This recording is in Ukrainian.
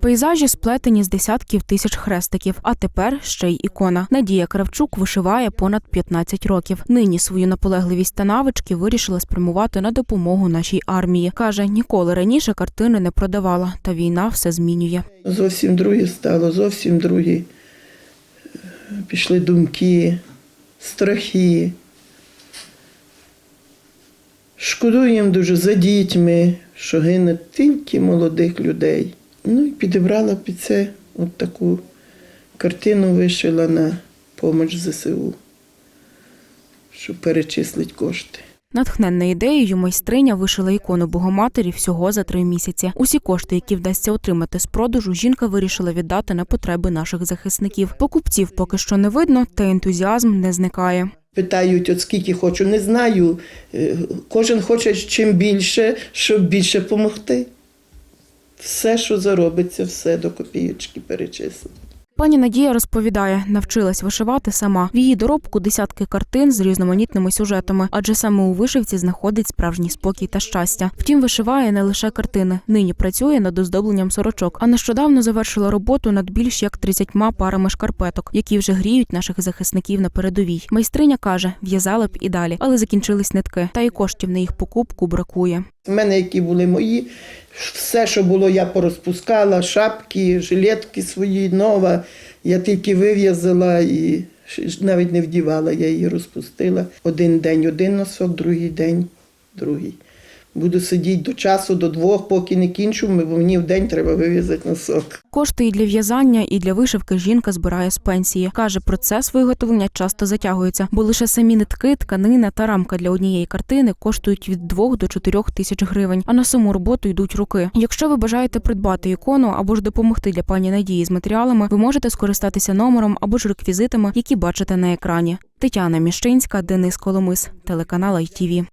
Пейзажі сплетені з десятків тисяч хрестиків, а тепер ще й ікона. Надія Кравчук вишиває понад 15 років. Нині свою наполегливість та навички вирішила спрямувати на допомогу нашій армії. каже, ніколи раніше картини не продавала, та війна все змінює. Зовсім друге стало, зовсім другі. е, Пішли думки, страхи. Шкодуємо дуже за дітьми, що гине тільки молодих людей. Ну і підібрала під це от таку картину вишила на поміч ЗСУ, щоб перечислити кошти. Натхненна ідеєю, майстриня вишила ікону Богоматері всього за три місяці. Усі кошти, які вдасться отримати з продажу, жінка вирішила віддати на потреби наших захисників. Покупців поки що не видно, та ентузіазм не зникає. Питають, от скільки хочу, не знаю. Е, Кожен хоче чим більше, щоб більше допомогти. Все, що заробиться, все до копійочки перечислено. Пані Надія розповідає, навчилась вишивати сама. В її доробку десятки картин з різноманітними сюжетами, адже саме у вишивці знаходить справжній спокій та щастя. Втім, вишиває не лише картини. Нині працює над оздобленням сорочок, а нещодавно завершила роботу над більш як 30 парами шкарпеток, які вже гріють наших захисників на передовій. Майстриня каже, в'язала б і далі, але закінчились нитки, та й коштів на їх покупку бракує. У мене, які були мої, все, що було, я порозпускала, шапки, жилетки свої, нова. Я тільки вив'язала і навіть не вдівала, я її розпустила. Один день один носок, другий день другий. Буду сидіти до часу, до двох, поки не кінчу, бо мені в день треба вив'язати носок. Кошти і для в'язання, і для вишивки жінка збирає з пенсії. Каже, процес виготовлення часто затягується, бо лише самі нитки, тканина та рамка для однієї картини коштують від 2 до 4 тисяч гривень, а на саму роботу йдуть руки. Якщо ви бажаєте придбати ікону або ж допомогти для пані Надії з матеріалами, ви можете скористатися номером або ж реквізитами, які бачите на екрані. Тетяна Міщинська, Денис Коломис, телеканал ITV.